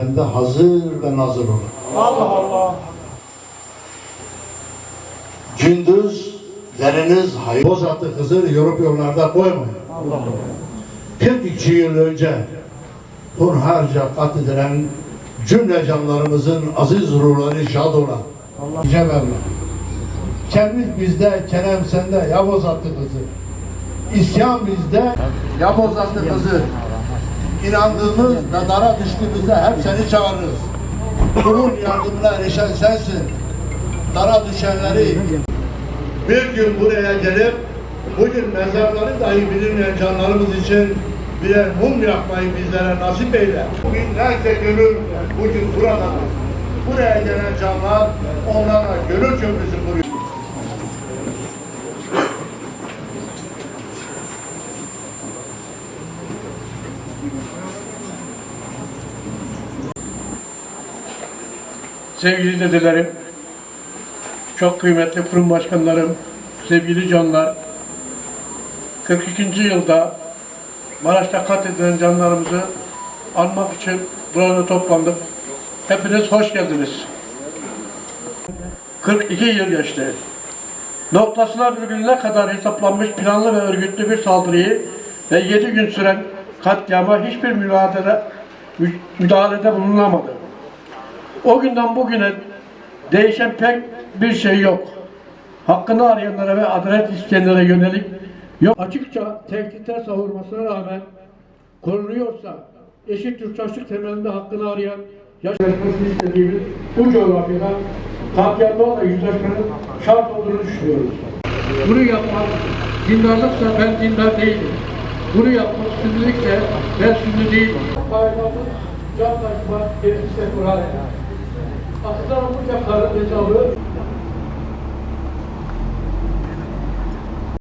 de hazır ve nazır olun. Allah Allah. Gündüzleriniz hayır. Bozatı Hızır yorup yollarda koymayın. Allah Allah. 42 yıl önce hunharca katledilen cümle canlarımızın aziz ruhları şad ola. Allah. Yüce Mevla. Bizde, kerem sende, ya Bozatlı kızı. İsyan bizde, ya Bozatlı kızı. İnandığımız ve dara düştüğümüzde hep seni çağırırız. Kulun yardımına erişen sensin. Dara düşenleri bir gün buraya gelip bugün mezarları dahi bilinmeyen canlarımız için birer mum yakmayı bizlere nasip eyle. Binlerce gönül bugün buradadır. Buraya gelen canlar onlara gönül köprüsü kuruyor. Sevgili dedelerim, çok kıymetli kurum başkanlarım, sevgili canlar, 42. yılda Maraş'ta katledilen canlarımızı anmak için burada toplandık. Hepiniz hoş geldiniz. 42 yıl geçti. Noktasına virgülüne kadar hesaplanmış planlı ve örgütlü bir saldırıyı ve 7 gün süren katliama hiçbir müdahale, müdahalede bulunamadı. O günden bugüne değişen pek bir şey yok. Hakkını arayanlara ve adalet isteyenlere yönelik yok. Açıkça tehditler savurmasına rağmen korunuyorsa eşit yurttaşlık temelinde hakkını arayan yaşamasını istediğimiz bu coğrafyada katliamlarla yüzleşmenin şart olduğunu düşünüyoruz. Bunu yapmak dindarlıksa ben dindar değilim. Bunu yapmak sünnülükse ben sünni değilim. Bayrağımız can taşıma gerekirse Kur'an. Aslan bu yakarın hesabı